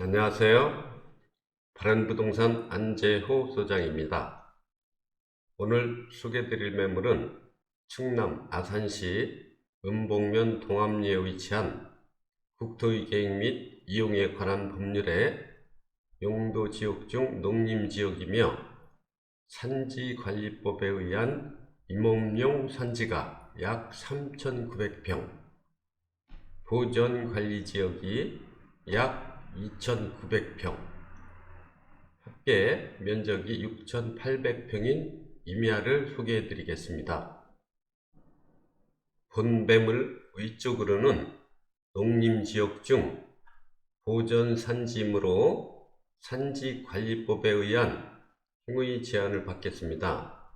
안녕하세요. 바른부동산 안재호 소장입니다. 오늘 소개드릴 매물은 충남 아산시 은봉면 동암리에 위치한 국토의 계획 및 이용에 관한 법률의 용도 지역 중 농림 지역이며 산지관리법에 의한 임업용 산지가 약 3,900평, 보전관리지역이 약 2,900평, 합계 면적이 6,800평인 임야를 소개해 드리겠습니다. 본 매물 위쪽으로는 농림지역 중 보전산지이므로 산지관리법에 의한 행위 제한을 받겠습니다.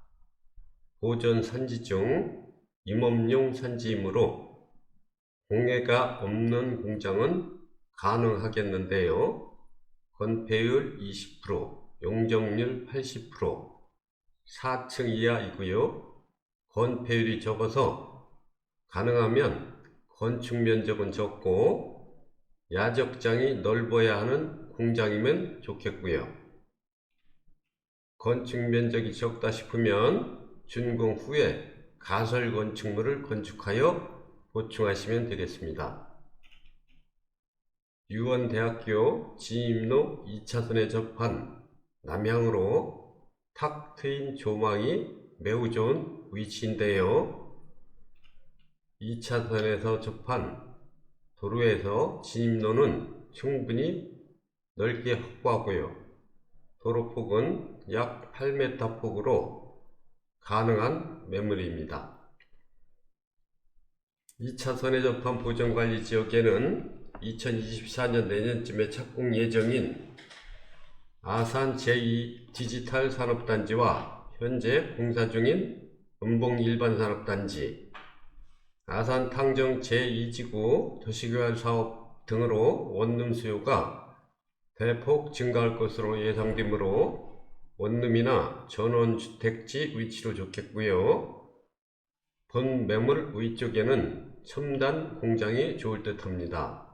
보전산지 중 임업용 산지이므로 공해가 없는 공장은 가능하겠는데요. 건폐율 20%, 용적률 80%, 4층 이하이고요. 건폐율이 적어서 가능하면 건축 면적은 적고 야적장이 넓어야 하는 공장이면 좋겠고요. 건축 면적이 적다 싶으면 준공 후에 가설 건축물을 건축하여 보충하시면 되겠습니다. 유원대학교 진입로 2차선에 접한 남향으로 탁 트인 조망이 매우 좋은 위치인데요. 2차선에서 접한 도로에서 진입로는 충분히 넓게 확보하고요. 도로폭은 약 8m 폭으로 가능한 매물입니다. 2차선에 접한 보전관리 지역에는 2024년 내년쯤에 착공 예정인 아산 제2 디지털 산업단지와 현재 공사 중인 은봉 일반 산업단지, 아산 탕정 제2지구 도시개발 사업 등으로 원룸 수요가 대폭 증가할 것으로 예상되므로 원룸이나 전원주택지 위치로 좋겠고요. 본 매물 위쪽에는 첨단 공장이 좋을 듯 합니다.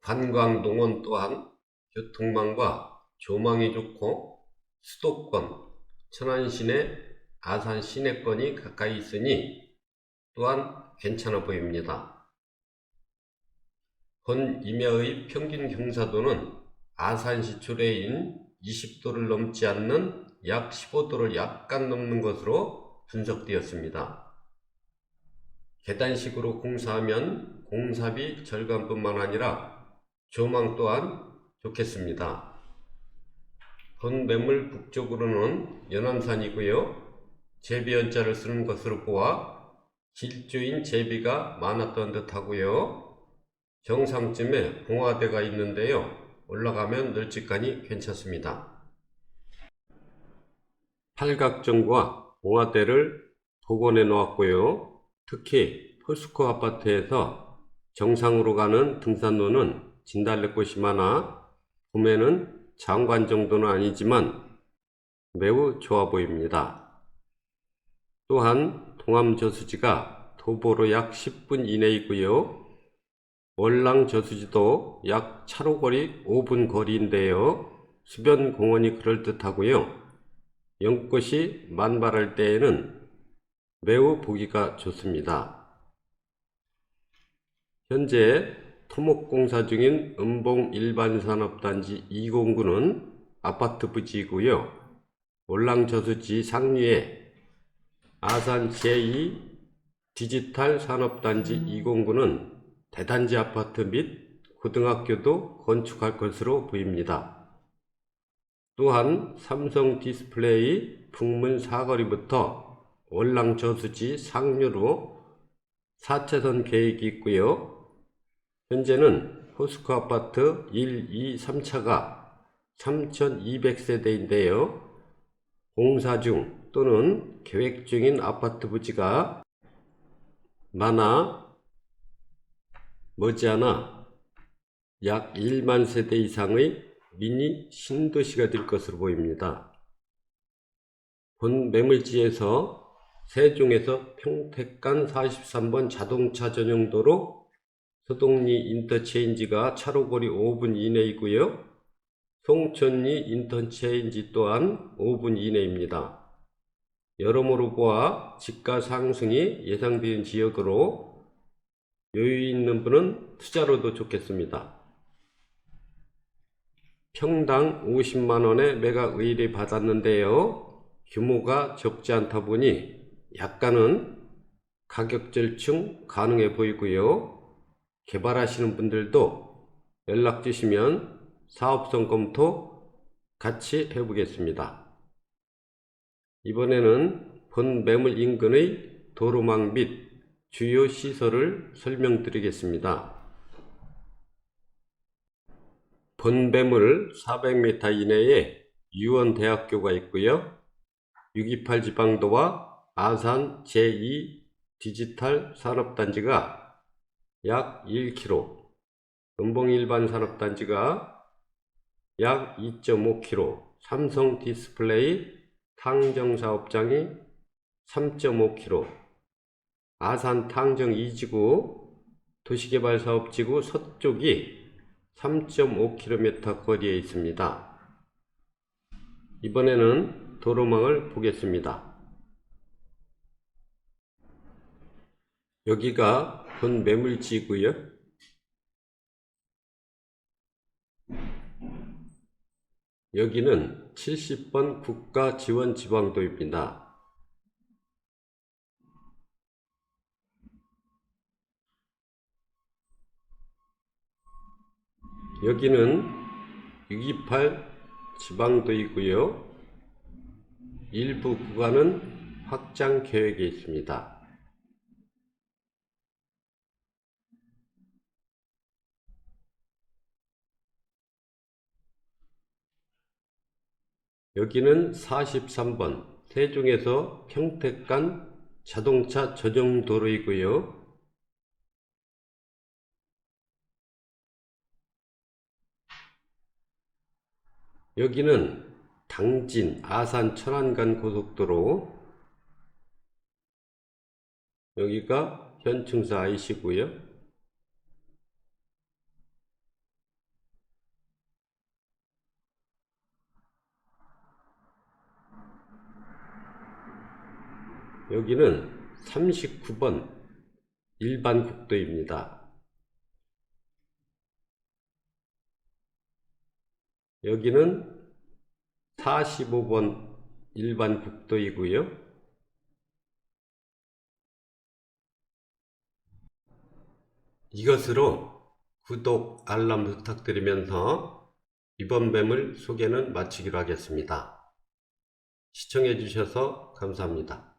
관광동원 또한 교통망과 조망이 좋고 수도권, 천안 시내, 아산 시내권이 가까이 있으니 또한 괜찮아 보입니다. 본 임야의 평균 경사도는 아산시 초래인 20도를 넘지 않는 약 15도를 약간 넘는 것으로 분석되었습니다. 계단식으로 공사하면 공사비 절감뿐만 아니라 조망 또한 좋겠습니다. 본 매물 북쪽으로는 연암산이고요. 제비연자를 쓰는 것으로 보아 길조인 제비가 많았던 듯하고요. 정상쯤에 봉화대가 있는데요. 올라가면 널찍하니 괜찮습니다. 팔각정과 봉화대를 복원해 놓았고요. 특히 포스코 아파트에서 정상으로 가는 등산로는 진달래꽃이 많아 봄에는 장관 정도는 아니지만 매우 좋아 보입니다. 또한 동암 저수지가 도보로 약 10분 이내이고요. 월랑 저수지도 약 차로 거리 5분 거리인데요. 수변 공원이 그럴듯하고요. 연꽃이 만발할 때에는 매우 보기가 좋습니다. 현재 토목공사 중인 은봉 일반산업단지 209는 아파트 부지이고요. 올랑저수지 상류에 아산 제2 디지털 산업단지 209는 대단지 아파트 및 고등학교도 건축할 것으로 보입니다. 또한 삼성 디스플레이 북문 사거리부터 월랑 저수지 상류로 4차선 계획이 있고요. 현재는 포스코 아파트 1, 2, 3차가 3,200세대인데요. 공사 중 또는 계획 중인 아파트 부지가 많아 머지않아 약 1만 세대 이상의 미니 신도시가 될 것으로 보입니다. 본 매물지에서 세종에서 평택간 43번 자동차 전용 도로 서동리 인터체인지가 차로 거리 5분 이내이고요. 송천리 인터체인지 또한 5분 이내입니다. 여러모로 보아 집가 상승이 예상되는 지역으로 여유 있는 분은 투자로도 좋겠습니다. 평당 50만원의 매각 의뢰 받았는데요. 규모가 적지 않다 보니 약간은 가격 절충 가능해 보이고요. 개발하시는 분들도 연락 주시면 사업성 검토 같이 해보겠습니다. 이번에는 본 매물 인근의 도로망 및 주요 시설을 설명드리겠습니다. 본 매물 400m 이내에 유원대학교가 있고요. 628 지방도와 아산 제2 디지털 산업단지가 약 1km, 은봉 일반 산업단지가 약 2.5km, 삼성 디스플레이 탕정 사업장이 3.5km, 아산 탕정 2지구 도시개발 사업지구 서쪽이 3.5km 거리에 있습니다. 이번에는 도로망을 보겠습니다. 여기가 본 매물지고요. 여기는 70번 국가지원지방도입니다. 여기는 628 지방도이고요. 일부 구간은 확장 계획에 있습니다. 여기는 43번 세종에서 평택 간 자동차 전용 도로이고요. 여기는 당진 아산 천안간 고속도로 여기가 현충사 IC고요. 여기는 39번 일반 국도입니다. 여기는 45번 일반 국도이고요. 이것으로 구독, 알람 부탁드리면서 이번 매물 소개는 마치기로 하겠습니다. 시청해 주셔서 감사합니다.